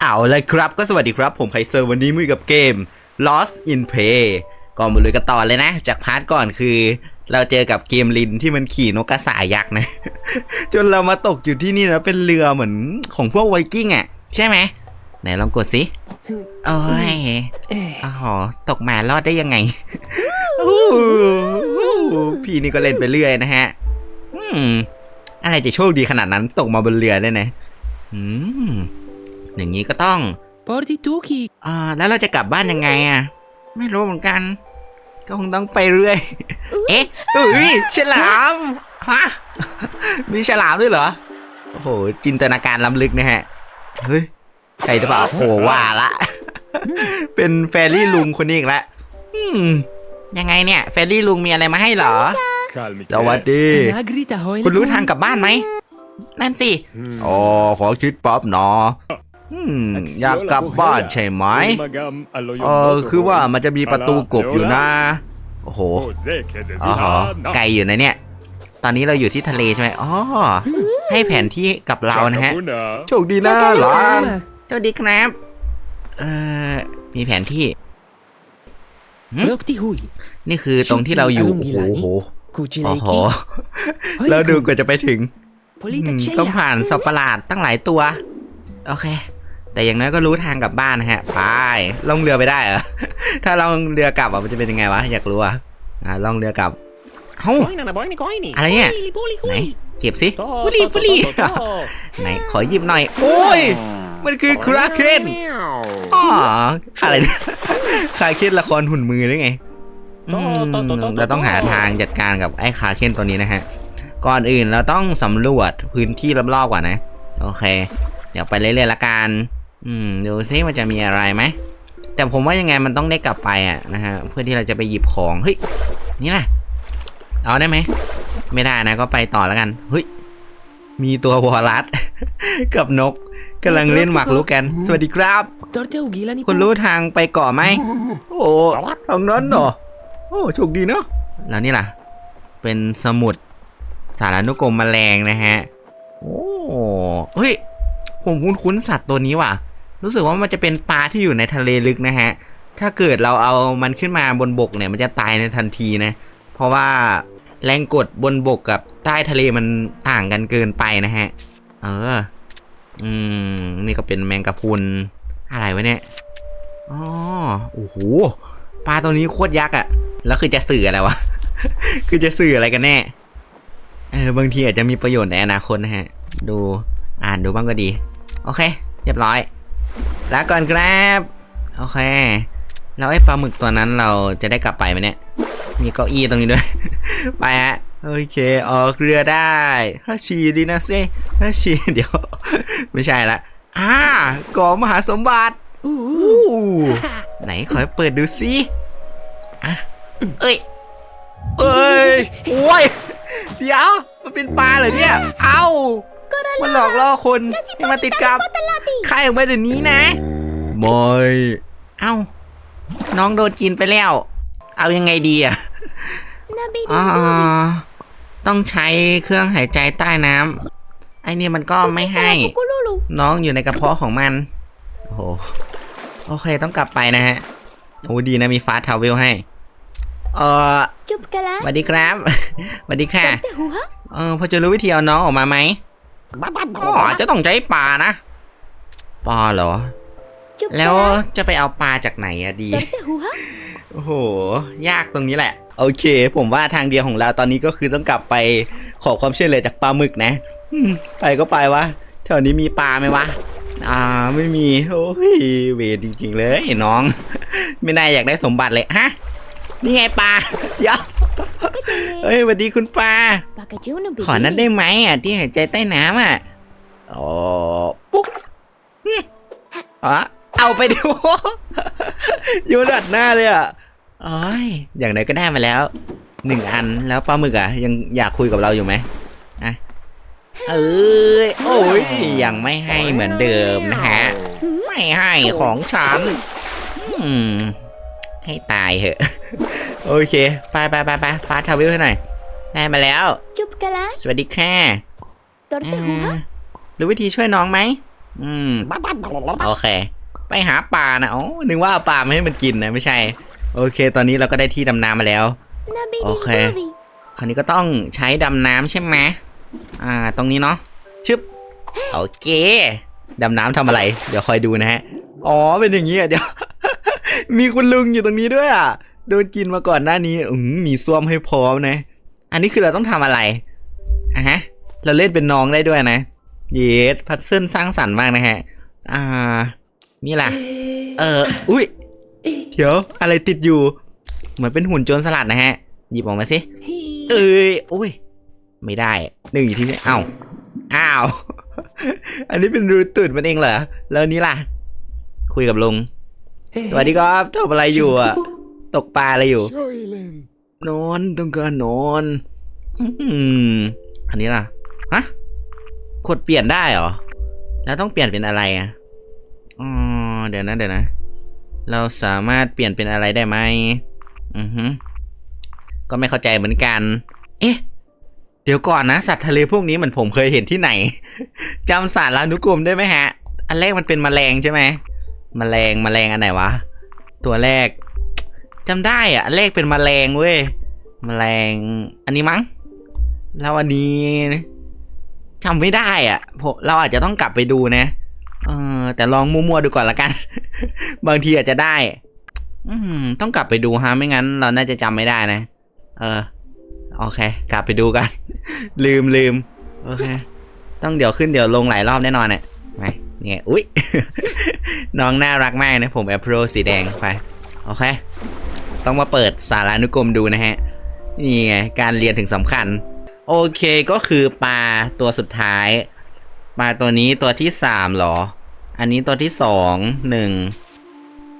เอาเลยครับก็สวัสดีครับ ผมไคเซอร์วันนี้มือกับเกม Lost in Play ก่อนมาลุยกันต่อเลยนะ จากพาร์ทก่อนคือ เราเจอกับเกมลินที่มันขี่นกกระสายักษ์นะ จนเรามาตกอยู่ที่นี่นะเป็นเรือเหมือนของพวกไวกิ้งอะ ใช่ไหมไหนลองกดสิ โอ้ยอ๋อตกมารอดได้ยังไงพี่นี่ก็เล่นไปเรื่อยนะฮะอืมอะไรจะโชคดีขนาดนั้นตกมาบนเรือได้นะอืม อย่างนี้ก็ต้อง Porti tuki. อ่าแล้วเราจะกลับบ้านยังไงอะ ไม่รู้เหมือนกัน ก็คงต้องไปเรื่อย เอ๊ะเอ้ยฉลามฮะมีฉลามด้วยเหรอ โอ้โห จินตนาการล้ำลึกนะฮะ เฮ้ย ใครจะเปล่าโอ้โหว่าละ เป็นแฟรี่ลุงคนนี้อีกแล้วอืมยังไงเนี่ย แฟรี่ลุงมีอะไรมาให้เหรอ Calmi. สวัสดี Nagrita hoile. คุณรู้ทางกลับบ้านไหม นั่นสิ อ๋อ ขอคิดป๊อบเนาะ อืมอยากกลับบ้านใช่ไหมเออคือว่ามันจะมีประตูกบอยู่นะ โอ้โหอ๋อไกลอยู่นะเนี่ย ตอนนี้เราอยู่ที่ทะเลใช่ไหมอ๋อให้แผนที่กับเรานะฮะ โชคดีนะหลานสวัสดีครับเอ่อมีแผนที่ Rokti hui. นี่คือตรงที่เราอยู่โอ้โหโอ้โห Kuchi โอ้โห leiki. แล้วดูกว่าจะไปถึง Polita อืม cheia. ต้องผ่านสัตว์ประหลาดตั้งหลายตัว โอเค แต่อย่างน้อยก็รู้ทางกลับบ้านนะฮะไปล่องเรือไปได้เหรอถ้าล่องเรือกลับอะมันจะเป็นยังไงวะอยากรู้อะอ่าล่องเรือกลับเฮ้า Koinana boini koini. อะไรเนี่ย Puli puli ไหน kui. เก็บสิ To, ฟุลี to, to, ฟุลี to, to, to. ไหนขอหยิบหน่อย โอ้ย มันคือคราเคนอ๋ออะไรเนี่ยคราเคนละครหุ่นมือได้ไงอืมเราต้องหาทางจัดการกับไอ้คราเคนตัวนี้นะฮะ ก่อนอื่นเราต้องสำรวจพื้นที่รอบๆก่อนนะ โอเค เดี๋ยวไปเรื่อยๆละกัน อืมดูซิมันจะมีอะไรไหม แต่ผมว่ายังไงมันต้องได้กลับไปอะนะฮะเพื่อที่เราจะไปหยิบของเฮ้ยนี่นะเอาได้ไหมไม่ได้นะก็ไปต่อแล้วกันเฮ้ยมีตัววอลลัสกับนกกำลังเล่นหมากรุกกัน สวัสดีครับ Torte ugila ni คุณรู้ทางไปเกาะไหม โอ้ทางนั้นเหรอ โอ้โชคดีเนาะ แล้วนี่ล่ะ เป็นสมุดสารนุกรมแมลงนะฮะ โอ้ เฮ้ย ผมคุ้นๆสัตว์ตัวนี้ว่ะ รู้สึกว่ามันจะเป็นปลาที่อยู่ในทะเลลึกนะฮะ ถ้าเกิดเราเอามันขึ้นมาบนบกเนี่ย มันจะตายในทันทีนะ เพราะว่าแรงกดบนบกกับใต้ทะเลมันต่างกันเกินไปนะฮะ เออ อืม นี่ก็เป็นแมงกะพรุนอะไรวะเนี่ย อ๋อ โอ้โห ปลาตัวนี้โคตรยักษ์อะแล้วคือจะสื่ออะไรวะ คือจะสื่ออะไรกันแน่ เออ บางทีอาจจะมีประโยชน์ในอนาคตนะฮะ ดู อ่านดูบ้างก็ดี โอเค เรียบร้อย ล้วก่อนครับ โอเค แล้วไอ้ปลาหมึกตัวนั้นเราจะได้กลับไปไหมเนี่ย มีเก้าอี้ตรงนี้ด้วย ไปฮะ โอเค ออกเรือได้ฮัชชีดีนะเซ่ฮัชชีเดี๋ยว ไม่ใช่ละ อ่ากองมหาสมบัติอู้ไหนขอเปิดดูสิอะเอ้ย เอ้ย โอ้ย เดี๋ยว มันเป็นปลาเหรอเนี่ย เอ้า มันหลอกล่อคนให้มาติดกับใครออกมาเดี๋ยวนี้นะไม่เอ้า น้องโดนกินไปแล้ว เอายังไงดีอะอ่าต้องใช้เครื่องหายใจใต้น้ำไอ้นี่มันก็ไม่ให้ น้องอยู่ในกระเพาะของมันโอ้โหโอเคต้องกลับไปนะฮะโอ้ดีนะมีฟาสทาวเวลให้ เออ Chụp cái lá สวัสดีครับสวัสดีค่ะ Cái húa เออพอจะรู้วิธีเอาน้องออกมาไหม อ๋อจะต้องใช้ปลานะปลาเหรอ Chụp แล้ว cái lá จะไปเอาปลาจากไหนอะดี Cái húa โอ้โห ยากตรงนี้แหละ โอเค ผมว่าทางเดียวของเราตอนนี้ก็คือต้องกลับไปขอความช่วยเหลือจากปลาหมึกนะอืมไปก็ไปวะแถวนี้มีปลาไหมวะ อ่าไม่มี โอ้ยเวรจริงๆเลยน้อง ไม่น่าอยากได้สมบัติเลยฮะ นี่ไงปลาเดี๋ยว Cái chân nghe เฮ้ยสวัสดีคุณปลา Và cái chú nó bị ขอนั้นได้ไหมอะที่หายใจใต้น้ำอะอ๋อปุ๊กหึอ๋อเอาไปดูโยนอัดหน้าเลยอะโอ้ยอย่างไรก็ได้มาแล้วหนึ่งอันแล้วปลาหมึกอะยังอยากคุยกับเราอยู่ไหมอะเอ้ยโอ้ยยังไม่ให้เหมือนเดิมนะฮะ ไม่ให้ของฉันอืม ให้ตายเหอะ โอเค ไปไปไปไปฟาสทาวเวลให้หน่อย ได้มาแล้ว Chụp cái lá สวัสดีค่ะ Tôi อ่ cái húa ารู้วิธีช่วยน้องไหม อืม โอเค ไปหาปลานะ อ๋อ นึกว่าเอาปลามาให้มันกินนะ ไม่ใช่ โอเค ตอนนี้เราก็ได้ที่ดำน้ำมาแล้ว Nabidi Okay. Dobi. คราวนี้ก็ต้องใช้ดำน้ำใช่ไหมอ่า ตรงนี้เนาะ ชึบ โอเค ดำน้ำทำอะไร เดี๋ยวคอยดูนะฮะ อ๋อ เป็นอย่างนี้อะเดี๋ยว มีคุณลุงอยู่ตรงนี้ด้วยอะ โดนกินมาก่อนหน้านี้อืมมีส้วมให้พร้อมนะ อันนี้คือเราต้องทำอะไรอะฮะ เราเล่นเป็นน้องได้ด้วยนะ เยสพัซเซิลสร้างสรรค์มากนะฮะ อ่า นี่ล่ะ เออ อุ้ย เดี๋ยว อะไรติดอยู่ เหมือนเป็นหุ่นโจรสลัดนะฮะ หยิบออกมาสิ เอ้ยอุ้ย ไม่ได้ หนึ่งอยู่ที่นี่อ้าวอ้าว อันนี้เป็นรูตุดมันเองเหรอ แล้วนี่ล่ะ คุยกับลุง สวัสดีครับทำอะไรอยู่อะ ตกปลาอะไรอยู่ นอนต้องการนอนอืมอันนี้ล่ะ ฮะกดเปลี่ยนได้เหรอ แล้วต้องเปลี่ยนเป็นอะไรอะ อ๋อ เดี๋ยวนะเดี๋ยวนะ เราสามารถเปลี่ยนเป็นอะไรได้ไหม อือฮึก็ไม่เข้าใจเหมือนกัน เอ๊ะ เดี๋ยวก่อนนะ สัตว์ทะเลพวกนี้เหมือนผมเคยเห็นที่ไหน จำสารลานุกรมได้ไหมฮะ อันแรกมันเป็นแมลงใช่ไหม แมลงแมลงอันไหนวะ ตัวแรกจำได้อะอันแรกเป็นแมลงเว้ยแมลงอันนี้มั้งแล้วอันนี้จำไม่ได้อะเราอาจจะต้องกลับไปดูนะเออแต่ลองมั่วๆดูก่อนละกัน บางทีอาจจะได้ อืมต้องกลับไปดูฮะไม่งั้น เราน่าจะจำไม่ได้นะ เออโอเค กลับไปดูกัน ลืมลืมโอเค ต้องเดี๋ยวขึ้นเดี๋ยวลงหลายรอบแน่นอนเนี่ย เนี่ยอุ๊ยน้องน่ารักมากนะผมแอปโปรสีแดงไปโอเค ต้องมาเปิดสารานุกรมดูนะฮะ นี่ไง การเรียนถึงสำคัญ โอเคก็คือปลาตัวสุดท้าย ปลาตัวนี้ตัวที่สามเหรอ อันนี้ตัวที่สองหนึ่ง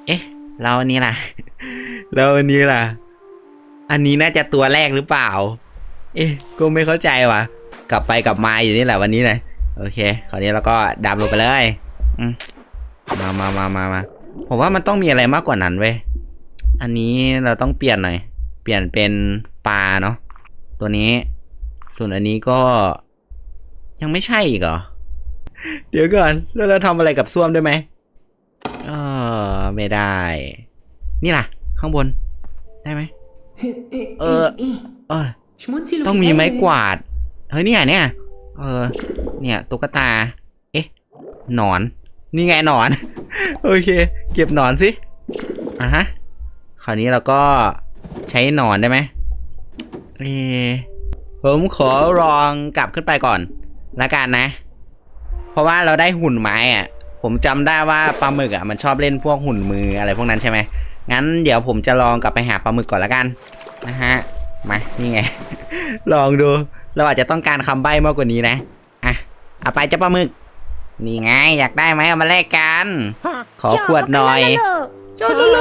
เอ๊ะแล้วอันนี้ล่ะ แล้วอันนี้ล่ะ อันนี้น่าจะตัวแรกหรือเปล่า เอ๊ะก็ไม่เข้าใจว่ะ กลับไปกลับมาอยู่นี่แหละวันนี้เลย โอเคคราวนี้เราก็ดำลงไปเลยมามามามามาผมว่ามันต้องมีอะไรมากกว่านั้นเว้ย อันนี้เราต้องเปลี่ยนหน่อย เปลี่ยนเป็นปลาเนาะ ตัวนี้ ส่วนอันนี้ก็ ยังไม่ใช่อีกเหรอ เดี๋ยวก่อน แล้วเราทำอะไรกับส้วมได้ไหมเออไม่ได้ นี่ล่ะ ข้างบน ได้ไหม เออเออต้องมีไม้กวาด เฮ้ยนี่ยเนี่ย เออ เนี่ยตุ๊กตา เอ๊ะหนอน นี่ไงหนอน โอเค เก็บหนอนสิอะฮะ คราวนี้เราก็ใช้หนอนได้ไหมเออผมขอลองกลับขึ้นไปก่อนละกันนะ เพราะว่าเราได้หุ่นไม้อะผมจำได้ว่าปลาหมึกอะมันชอบเล่นพวกหุ่นมืออะไรพวกนั้นใช่ไหมงั้นเดี๋ยวผมจะลองกลับไปหาปลาหมึกก่อนละกันนะฮะ มา นี่ไง ลองดู เราอาจจะต้องการคำใบ้มากกว่านี้นะ อะเอาไปเจ้าปลาหมึก นี่ไง อยากได้ไหมเอามาแลกกัน ขอขวดหน่อย โจโลโล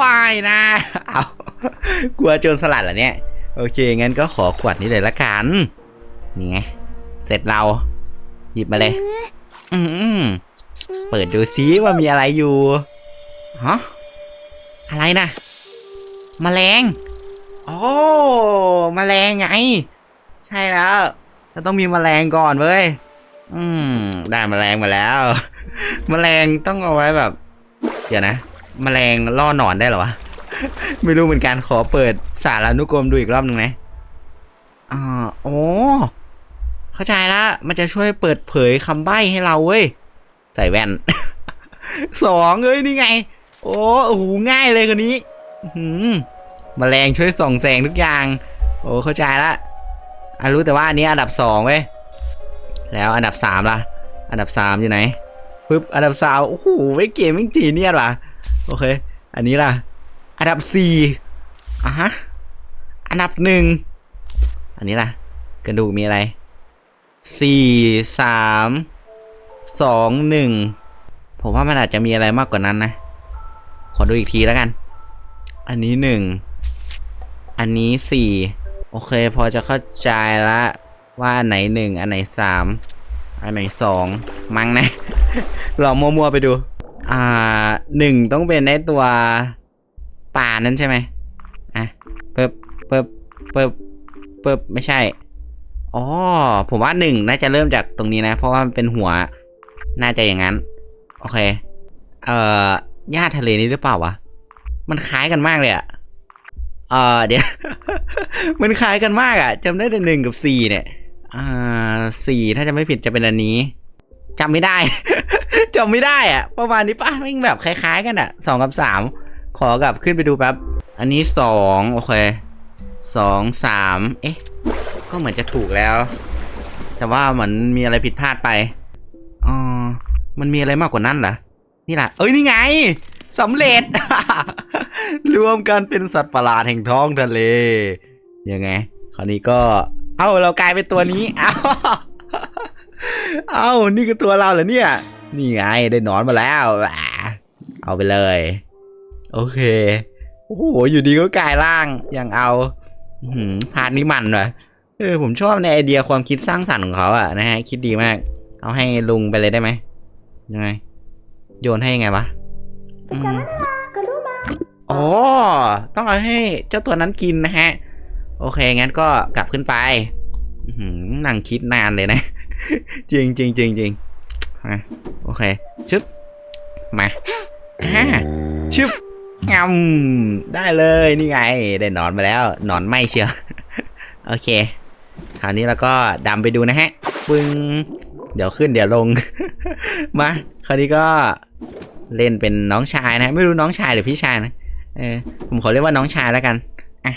วายนะ เอากลัวโจรสลัดเหรอเนี่ย โอเค งั้นก็ขอขวดนี้เลยละกัน นี่ไง เสร็จเรา หยิบมาเลย อืมเปิดดูซิว่ามีอะไรอยู่ฮะอะไรนะมแมลง โอ้มแมลงไงใช่แล้วเราต้องมีแมลงก่อนเว้ย อืม ได้แมลงมาแล้วแมลงต้องเอาไว้แบบ เดี๋ยวนะแมลงล่อหนอนได้เหรอวะ ไม่รู้เหมือนกันขอเปิดสารานุกรมดูอีกรอบหนึ่งนะอ่าโอ้เข้าใจละมันจะช่วยเปิดเผยคำใบ้ให้เราเว้ย ใส่แว่นสองเอ้ยนี่ไง โอ้โอ้โหง่ายเลยคนนี้อื้อหืมแมลงช่วยส่องแสงทุกอย่าง โอ้เข้าใจละ อะรู้แต่ว่าอันนี้อันดับสองเว้ย แล้วอันดับสามล่ะ อันดับสามอยู่ไหนปึ๊บ อันดับสามโอ้โหไม่เกมไม่จีเนียสว่ะ โอเค อันนี้ล่ะ อันดับสี่อะฮะ อันดับหนึ่ง อันนี้ล่ะ กระดูกมีอะไร สี่สาม สองหนึ่ง ผมว่ามันอาจจะมีอะไรมากกว่านั้นนะ ขอดูอีกทีแล้วกัน อันนี้หนึ่ง อันนี้สี่ โอเค พอจะเข้าใจละว่าอันไหนหนึ่งอันไหนสามอันไหนสองมั้งนะ ลองมัวๆไปดู อ่าหนึ่งต้องเป็นในตัวป่านั้นใช่ไหมอะเปิบเปิบเปิบเปิบไม่ใช่ อ๋อ ผมว่าหนึ่งน่าจะเริ่มจากตรงนี้นะ เพราะว่ามันเป็นหัว น่าจะอย่างนั้น โอเค เอ่อหญ้าทะเลนี้หรือเปล่าวะ มันคล้ายกันมากเลยอะ อ่อเดี๋ยวมันคล้ายกันมากอะจำได้แต่หนึ่งกับสี่เนี่ย อ่าสี่ถ้าจะไม่ผิดจะเป็นอันนี้จำไม่ได้จำไม่ได้อะประมาณนี้ปะม่งแบบคล้าย ๆ กันอะสองกับสามขอกลับขึ้นไปดูแป๊บ อันนี้สองโอเคสองสามเอ๊ะ ก็เหมือนจะถูกแล้ว แต่ว่าเหมือนมีอะไรผิดพลาดไปอ๋อมันมีอะไรมากกว่านั้นเหรอนี่แหละเอ้ยนี่ไง สำเร็จ รวมกันเป็นสัตว์ประหลาดแห่งท้องทะเล ยังไง คราวนี้ก็ เอ้าเรากลายเป็นตัวนี้ เอ้า เอ้า นี่คือตัวเราเหรอเนี่ย นี่ไงได้นอนมาแล้ว เอาไปเลย โอเค โอ้โห อยู่ดีก็กลายร่าง อย่างเอาอื้อหือพาร์ทนี้มันว่ะเออผมชอบในไอเดียความคิดสร้างสรรค์ของเขาอะนะฮะ คิดดีมาก เอาให้ลุงไปเลยได้ไหมยังไง โยนให้ยังไงวะ อืมอ๋อ ต้องเอาให้เจ้าตัวนั้นกินนะฮะ โอเค งั้นก็กลับขึ้นไปอื้อหือนั่งคิดนานเลยนะ จริงจริงจริงจริงอะโอเค ชึบ มาอ่าชึบงำได้เลยนี่ไง ได้หนอนมาแล้วหนอนไม่เชียว โอเค คราวนี้เราก็ดำไปดูนะฮะ ปึ้ง เดี๋ยวขึ้นเดี๋ยวลง มา คราวนี้ก็ เล่นเป็นน้องชายนะไม่รู้น้องชายหรือพี่ชายนะเออผมขอเรียกว่าน้องชายแล้วกันอะ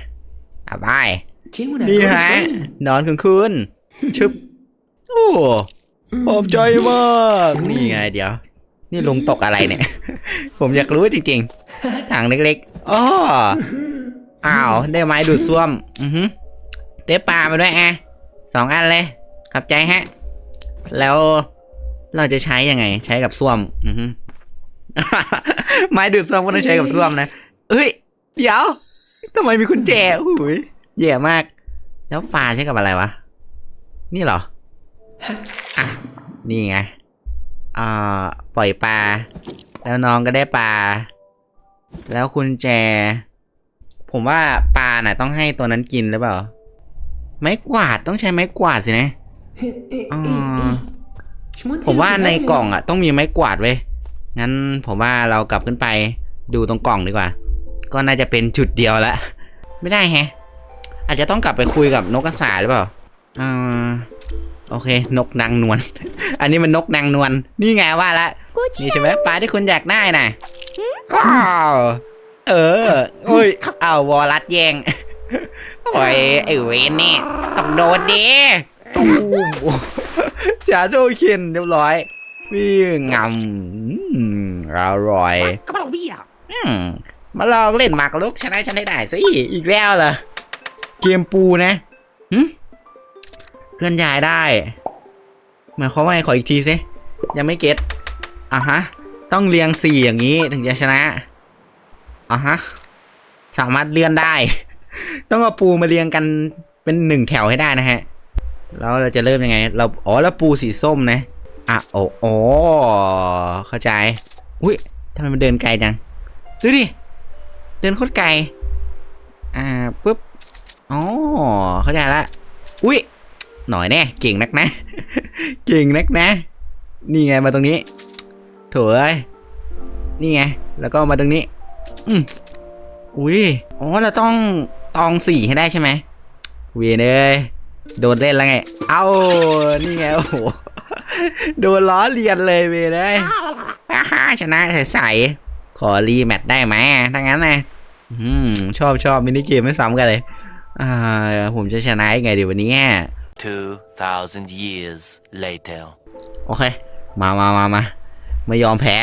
อะบาย Tiens mon นี่ alcool ฮะ jaune. นอนของคุณชึบโอ้ขอบใจมากนี่ไงเดี๋ยว นี่ลุงตกอะไรเนี่ย ผมอยากรู้จริงๆถังเล็กๆอ้ออ้าวได้ไม้ดูดซ่วม อือฮึได้ปลามาด้วยอะสองอันเลยขอบใจฮะ แล้วเราจะใช้ยังไง ใช้กับซ่วม อือฮึ ไม้ดูดซ่วมก็ต้องใช้กับซ่วมนะเอ้ย เดี๋ยวทำไมมีคุณแจอุ้ยแย่มาก แล้วปลาใช้กับอะไรวะ นี่เหรอ อะ นี่ไงอ่าปล่อยปลา แล้วน้องก็ได้ปลา แล้วคุณแจ ผมว่าปลาน่ะ ต้องให้ตัวนั้นกินหรือเปล่า ไม้กวาดต้องใช้ไม้กวาดสินะ Eh, eh, Ah. eh, eh. Je m'en ผม tire ว่า de ใน là, กล่อง moi. อะ ต้องมีไม้กวาดเว้ย งั้นผมว่าเรากลับขึ้นไปดูตรงกล่องดีกว่า ก็น่าจะเป็นจุดเดียวละ ไม่ได้แฮะ อาจจะต้องกลับไปคุยกับนกกระสาหรือเปล่าอ่าโอเค นกนางนวล อันนี้มันนกนางนวล นี่ไงว่าละ cô นี่ใช่ไหมปลาที่คุณอยากได้น่ะว้าวเออโอ้ยอ้าววอลัดแยงโอ้ยไอเวนนี่ต้องโดนดิตูมชาโดเคนเรียบร้อยวิ่งงำ อืมอร่อย Comment on vit, là อืมมาลองเล่นหมากรุกชนะฉันให้ได้สิอีกแล้วเหรอเกมปูนะหึเคลื่อนย้ายได้หมายความว่าไงขออีกทีสิยังไม่เก็ตอะฮะ ต้องเรียงสี่อย่างนี้ถึงจะชนะอะฮะ สามารถเลื่อนได้ ต้องเอาปูมาเรียงกันเป็นหนึ่งแถวให้ได้นะฮะ แล้วเราจะเริ่มยังไง เรา อ๋อ แล้วปูสีส้มนะ อะ โอ้โอ้เข้าใจ อุ้ยทำไมมันเดินไกลจังดูดิ เดินโคตรไกล อ่าปุ๊บ อ๋อ เข้าใจละ อุ้ย หน่อยแน่ เก่งนักนะ เก่งนักนะ นี่ไงมาตรงนี้โถเอ้ยนี่ไง แล้วก็มาตรงนี้ อืมอุ้ย อ๋อ เราต้องตองสี่ให้ได้ใช่ไหมเวียนเอ้ยโดนเล่นแล้วไง เอานี่ไง โอ้โห โดนล้อเลียนเลยเวียนเอ้ย อ่าฮะชนะใสๆขอรีแมตช์ได้ไหมถ้างั้นนะอืมชอบชอบมินิเกมไม่ซ้ำกันเลย อ่า ผมจะชนะยังไงดีวันนี้ 2,000 years later. โอเค มามามามาไม่ยอมแพ้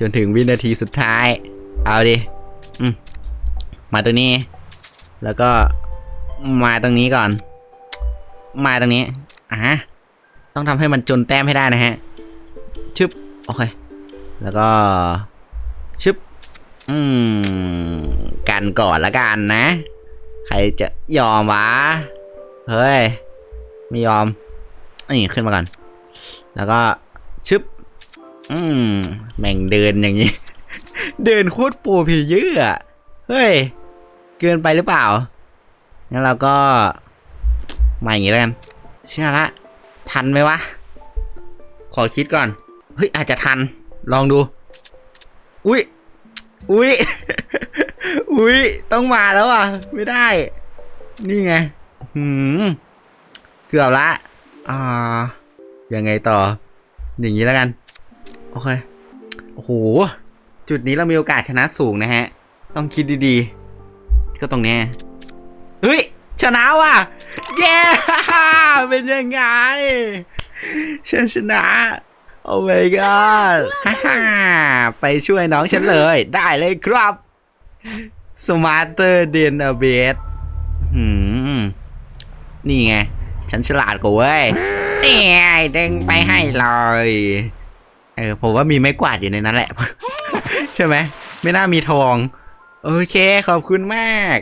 จนถึงวินาทีสุดท้าย เอาดิอืมมาตรงนี้ แล้วก็มาตรงนี้ก่อน มาตรงนี้อะต้องทำให้มันจนแต้มให้ได้นะฮะ ชึบ โอเค แล้วก็ชึบอืมกันก่อนละกันนะ ใครจะยอมวะ เฮ้ย ไม่ยอม นี่ขึ้นมาก่อน แล้วก็ชึบอืมแม่งเดินอย่างนี้ เดินโคตรปรเพเยอร์อเฮ้ย เกินไปหรือเปล่า งั้นเราก็มาอย่างนี้แล้วกัน เชื่อละ ทันไหมวะ ขอคิดก่อน เฮ้ย อาจจะทัน ลองดู อุ้ยอุ้ยอุ้ยต้องมาแล้วอะ ไม่ได้ นี่ไงหืมเกือบละ อ่า ยังไงต่อ อย่างนี้แล้วกัน โอเค โอ้โห จุดนี้เรามีโอกาสชนะสูงนะฮะ ต้องคิดดีๆ ก็ตรงนี้ เฮ้ย ชนะว่ะ เย้ เป็นยังไงฉันชนะ โอ้ my god ฮ่าฮ่าไปช่วยน้องฉันเลยได้เลยครับ smarter than a bet หืม นี่ไง ฉันฉลาดกว่าเว้ยเอ้ยเด้งไปให้เลยเออผมว่ามีไม้กวาดอยู่ในนั้นแหละ ใช่ไหม ไม่น่ามีทอง โอเค ขอบคุณมาก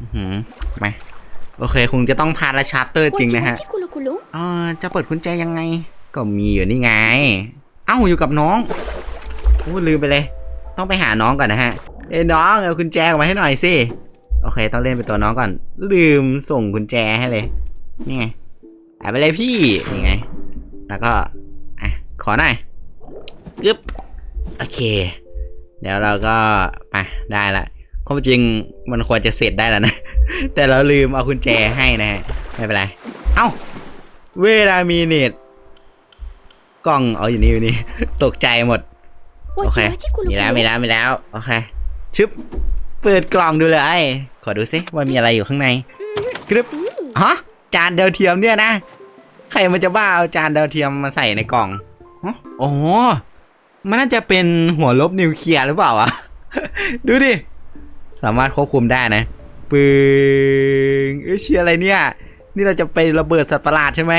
อื้อหืมมาโอเค คงจะต้องพาละชาร์ปเตอร์จริงนะฮะ Wachi wachi kulu kulu. เออจะเปิดกุญแจยังไง ก็มีอยู่นี่ไง เอ้าอยู่กับน้องโอ้ลืมไปเลย ต้องไปหาน้องก่อนนะฮะ เอ้น้องเอากุญแจออกมาให้หน่อยสิ โอเค ต้องเล่นเป็นตัวน้องก่อน ลืมส่งกุญแจให้เลย นี่ไงเอาไปเลยพี่ นี่ไง แล้วก็อะขอหน่อยกึ๊บ โอเค เดี๋ยวเราก็ไปได้ละความจริงมันควรจะเสร็จได้แล้วนะ แต่เราลืมเอากุญแจให้นะฮะ ไม่เป็นไร เอ้า เวลามีเน็ต กล้องเอาอยู่นี่อยู่นี่ ตกใจหมด โอเค Wachi wachi kulu มีแล้ว kulu. มีแล้วมีแล้ว โอเค ชึบ เปิดกล่องดูเลย ขอดูสิว่ามีอะไรอยู่ข้างใน กรึบฮะ จานดาวเทียมเนี่ยนะ ใครมันจะบ้าเอาจานดาวเทียมมาใส่ในกล่องฮะโอ้โหมันน่าจะเป็นหัวลบนิวเคลียร์หรือเปล่าวะ ดูดิ สามารถควบคุมได้นะปึงเอ้ยเชียอะไรเนี่ย นี่เราจะไประเบิดสัตว์ประหลาดใช่ไหม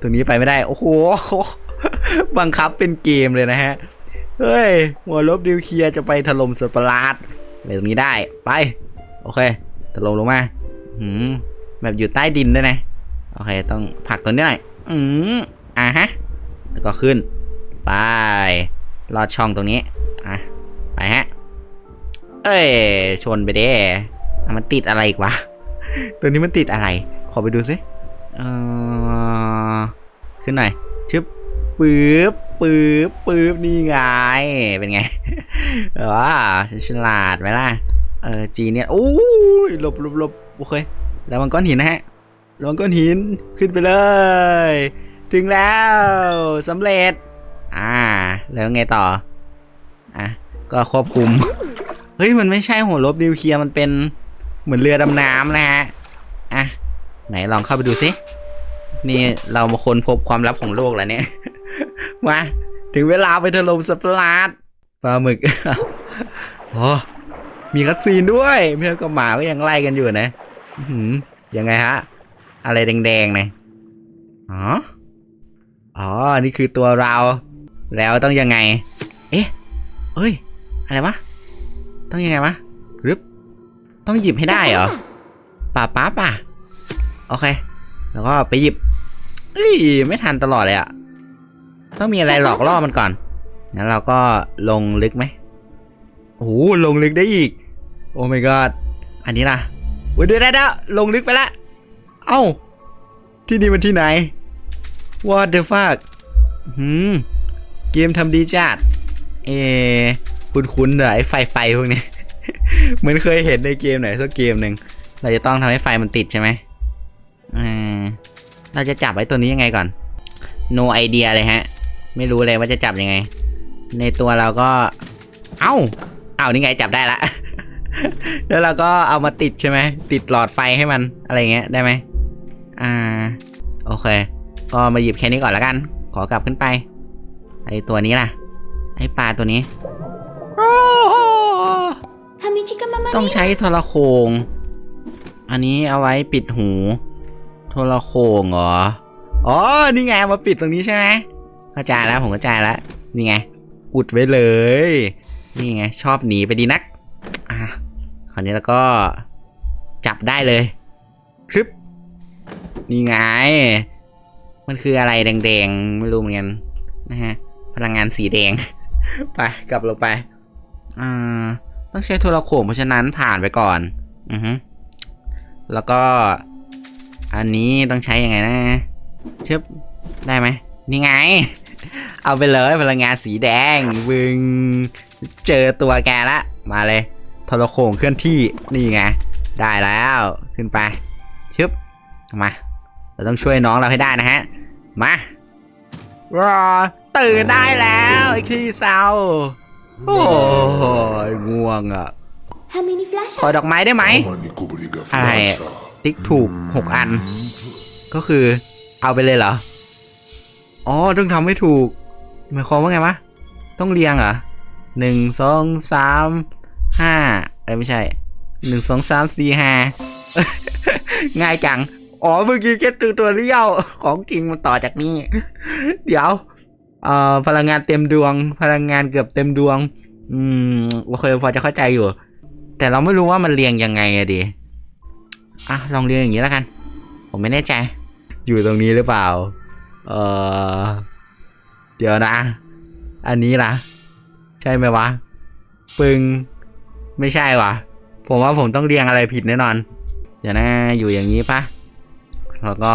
ตรงนี้ไปไม่ได้ โอ้โห บังคับเป็นเกมเลยนะฮะ เฮ้ย หัวลบนิวเคลียร์จะไปถล่มสัตว์ประหลาดอะไรตรงนี้ได้ ไป โอเค ถล่มลงมาหืม แบบอยู่ใต้ดินด้วยนะ โอเค ต้องผลักตัวนี้หน่อย อืมอะฮะ แล้วก็ขึ้น ไป ลอดช่องตรงนี้ อะ ไปฮะ เอ้ย ชนไปเด้อะมันติดอะไรอีกวะ ตัวนี้มันติดอะไร ขอไปดูสิเออขึ้นหน่อยชึบ ปื๊บปื๊บปื๊บนี่ไง เป็นไงว้าฉันฉลาดไหมล่ะ เออจีเนี่ยโอ้ยหลบหลบหลบโอเคแล้วมันก้อนหินนะฮะระวังก้อนหินขึ้นไปเลย ถึงแล้วสำเร็จ อ่า แล้วไงต่อ อะ ก็ควบคุม เฮ้ย มันไม่ใช่หัวลบนิวเคลียร์มันเป็นเหมือนเรือดำน้ำนะฮะ อะ ไหนลองเข้าไปดูสิ นี่เรามาค้นพบความลับของโลกแล้วเนี่ย มา ถึงเวลาไปถล่มสตว์ปาร์ตปลาหมึกโอ้มีคัดซีนด้วยเพื่อนกับหมาก็ยังไล่กันอยู่นะยังไงฮะ อะไรแดงๆเนี่ยอ๋ออ๋อ นี่คือตัวเรา แล้วต้องยังไง เอ๊ะเอ้ย อะไรวะ ต้องยังไงวะกรึบต้องหยิบให้ได้เหรอป่าป้าป่ะโอเค แล้วก็ไปหยิบเอ้ยไม่ทันตลอดเลยอะ ต้องมีอะไรหลอกล่อมันก่อน งั้นเราก็ลงลึกไหมโอ้โหลงลึกได้อีก โอ้ my god อันนี้ล่ะโอ้ยเดี๋ยวได้แล้วลงลึกไปละ เอ้า ที่นี่มันที่ไหน What the fuck หืม เกมทำดีจัด เอ คุ้นๆเหรอไอ้ไฟไฟพวกนี้ เหมือนเคยเห็นในเกมไหนสักเกมหนึ่ง เราจะต้องทำให้ไฟมันติดใช่ไหมอ่าเราจะจับไว้ตัวนี้ยังไงก่อน no idea เลยฮะ ไม่รู้เลยว่าจะจับยังไง ในตัวเราก็ เอ้า เอ้านี่ไงจับได้ละ แล้วเราก็เอามาติดใช่ไหม ติดหลอดไฟให้มันอะไรเงี้ยได้ไหมอ่า โอเค ก็มาหยิบแค่นี้ก่อนแล้วกัน ขอกลับขึ้นไป ไอตัวนี้ล่ะ ไอปลาตัวนี้ Hamichika mama ต้อง ni. ใช้โทรโขงอันนี้เอาไว้ปิดหู โทรโขงเหรอ อ๋อ นี่ไงเอามาปิดตรงนี้ใช่ไหม เข้าใจแล้วผมเข้าใจแล้วนี่ไงอุดไว้เลย นี่ไงชอบหนีไปดีนักอะคราวนี้แล้วก็จับได้เลยครึบนี่ไง มันคืออะไรแดงๆ ไม่รู้เหมือนกันนะฮะ พลังงานสีแดง ไปกลับลงไปอ่าต้องใช้โทรโขงเพราะฉะนั้นผ่านไปก่อน อือฮึแล้วก็ อันนี้ต้องใช้ยังไงนะเชิบได้ไหมนี่ไง เอาไปเลยพลังงานสีแดงบึงเจอตัวแกละมาเลยโทรโขงเคลื่อนที่นี่ไงได้แล้วขึ้นไปชึบมาเราต้องช่วยน้องเราให้ได้นะฮะมารอตื่นได้แล้วไอ้ขี้เศร้าโอ้ยง่วงอะ How many flashes? ขอดอกไม้ได้ไหมอะไรอะติ๊กถูกหกอัน ก็คือเอาไปเลยเหรอ อ๋อต้องทำให้ถูกหมายความว่าไงวะต้องเรียงเหรอหนึ่งสองสามห้าเอ้ไม่ใช่หนึ่งสองสามสี่ห้าง่ายจัง อ๋อเมื่อกี้แค่ตัวตัวเลี้ยวของจริงมันต่อจากนี้ เดี๋ยวเอ่อพลังงานเต็มดวง พลังงานเกือบเต็มดวง อืมโอเคพอจะเข้าใจอยู่ แต่เราไม่รู้ว่ามันเรียงยังไงอะดิอะลองเรียงอย่างนี้แล้วกัน ผมไม่แน่ใจ อยู่ตรงนี้หรือเปล่า เออเดี๋ยวนะ อันนี้ล่ะใช่ไหมวะ ปึง ไม่ใช่วะผมว่าผมต้องเรียงอะไรผิดแน่นอนเดี๋ยวนะอยู่อย่างนี้ปะแล้วก็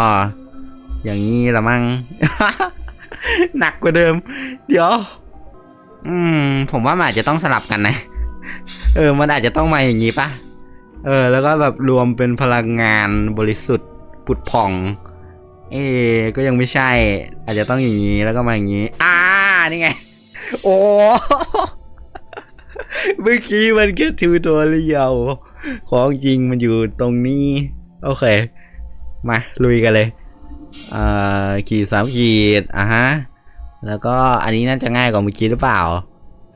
อย่างนี้ละมั้งหนักกว่าเดิม เดี๋ยว อืม ผมว่ามันอาจจะต้องสลับกันนะ เออ มันอาจจะต้องมาอย่างนี้ปะเออ แล้วก็แบบรวมเป็นพลังงานบริสุทธิ์ปุดผ่อง เอ๊ก็ยังไม่ใช่ อาจจะต้องอย่างนี้แล้วก็มาอย่างนี้ อ่านี่ไง โอ้เมื่อกี้มันแค่ทูตัวเรียวของจริงมันอยู่ตรงนี้ โอเค มา ลุยกันเลยอ่าขีดสามขีดอะฮะ แล้วก็อันนี้น่าจะง่ายกว่าเมื่อกี้หรือเปล่า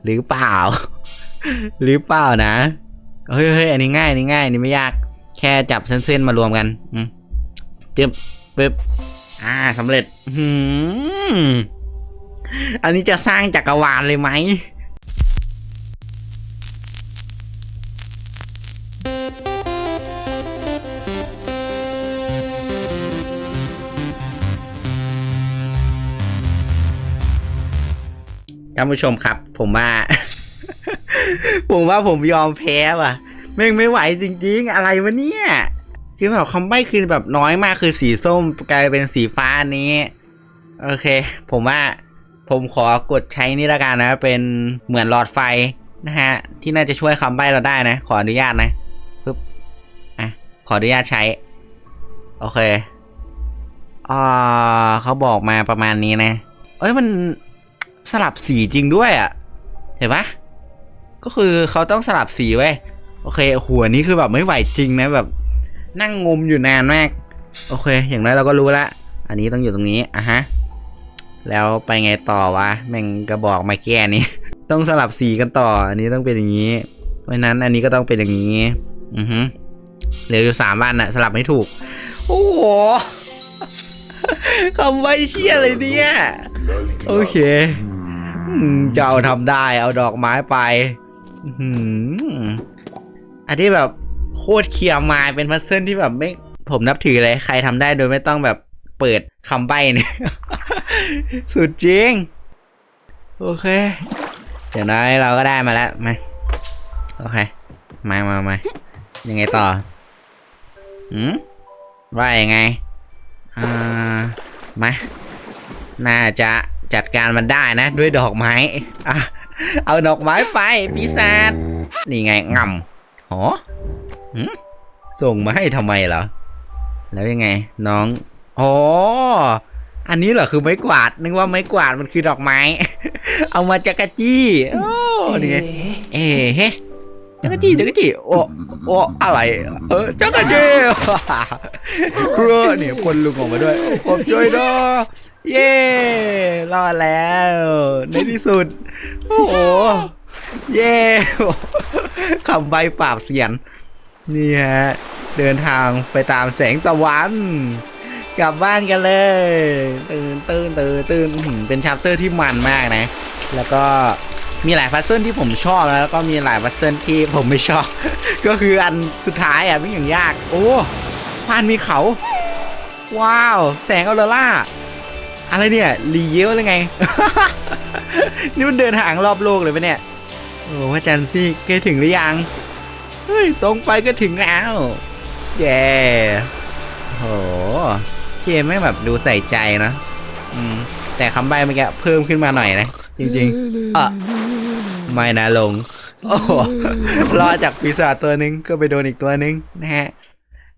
หรือเปล่า หรือเปล่านะเฮ้ยเฮ้ยอันนี้ง่ายอันนี้ง่ายอันนี้ไม่ยาก แค่จับเส้นๆมารวมกัน อืมจึ๊บ ปึ๊บอ่าสำเร็จหืมอันนี้จะสร้างจักรวาลเลยไหมท่านผู้ชมครับ ผมว่า ผมว่าผมยอมแพ้ว่ะแม่งไม่ไหวจริง ๆ อะไรวะเนี่ย คือแบบคำใบ้คือแบบน้อยมากคือสีส้มกลายเป็นสีฟ้านี้ โอเค ผมว่าผมขอกดใช้นี่ละกันนะ เป็นเหมือนหลอดไฟนะฮะ ที่น่าจะช่วยคำใบ้เราได้นะ ขออนุญาตนะปึ๊บอะขออนุญาตใช้ โอเคอ่าเขาบอกมาประมาณนี้นะ เอ้ยมันสลับสีจริงด้วยอะ่ะ เห็นปะก็คือเขาต้องสลับสีไว้ โอเคหัวนี้คือแบบไม่ไหวจริงนะแบบ นั่งงมอยู่นานมาก โอเค อย่างน้อยเราก็รู้ละ อันนี้ต้องอยู่ตรงนี้อะฮะ แล้วไปไงต่อวะ แม่งกระบอกไม้แก้นี้ ต้องสลับสีกันต่อ อันนี้ต้องเป็นอย่างนี้ เพราะนั้นอันนี้ก็ต้องเป็นอย่างนี้ อือฮึเหลืออยู่สามอันอะสลับให้ถูก โอ้โหคำไว้เชี่ยเลยเนี่ย โอเคอืมเจ้าทำได้ เอาดอกไม้ไปอื้มอันที่แบบ โคตรเคลียร์มาเป็นพัซเซิลที่แบบไม่ผมนับถือเลย ใครทำได้โดยไม่ต้องแบบเปิดคำใบ้เนี่ยสุดจริง โอเค เดี๋ยวน้อยเราก็ได้มาแล้วมาโอเค มามามายังไงต่อหืมว่ายังไงอ่ามาน่าจะจัดการมันได้นะด้วยดอกไม้อะเอาดอกไม้ไปปีศาจนี่ไงง่ำหอ ส่งมาให้ทำไมเหรอ แล้วยังไง น้อง อ๋อ อันนี้เหรอคือไม้กวาด นึกว่าไม้กวาดมันคือดอกไม้ เอามาจักรจี้โอ้นี่ไง Eh, เอ๊ะเฮ้จักรจี้จักรจี้โอ้โอ้อะไร เออจักรจี้เพื่อเนี่ยคนลุงออกมาด้วย ผมช่วยด้วยเย้รอดแล้ว ในที่สุด โอ้โห เย้คำใบปราบเสียน นี่ฮะ เดินทางไปตามแสงตะวัน กลับบ้านกันเลย ตื่นตื่นตื่นตื่นเป็นชัปเตอร์ที่มันมากนะ แล้วก็มีหลายพัซเซิลที่ผมชอบแล้วก็มีหลายพัซเซิลที่ผมไม่ชอบ ก็คืออันสุดท้ายอะไม่อย่างยาก โอ้พานมีเขา ว้าว แสงออโรร่าอะไรเนี่ยรีเยลเลยไง นี่มันเดินทางรอบโลกเลยปะเนี่ย โอ้พระจันทร์สิใกล้ถึงหรือยัง เฮ้ยตรงไปก็ถึงแล้วเย้โหเจมไม่แบบดูใส่ใจนะอืมแต่คำใบ้เมื่อกี้เพิ่มขึ้นมาหน่อยนะ จริงๆเออไม่นะลง โอ้โหรอดจากปีศาจตัวหนึ่งก็ไปโดนอีกตัวหนึ่งนะฮะ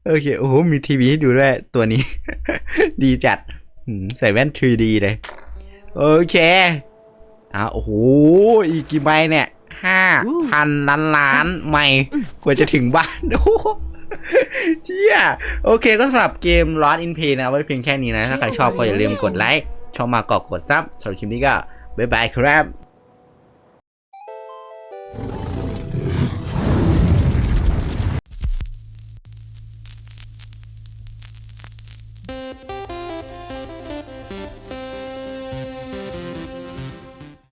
โอเคโอ้โหมีทีวีให้ดูด้วยตัวนี้ ดีจัดใส่แว่น 3D เลย โอเคอะโอ้โหอีกกี่ใบเนี่ย ห้าพันล้านล้านไม่กว่าจะถึงบ้านเชี่ยโอเคก็สำหรับเกม Lost in Play นะไว้เพียงแค่นี้นะ ถ้าใครชอบก็อย่าลืมกดไลค์ชอบมากกดซับสำหรับคลิปนี้ก็ บ๊ายบายครับ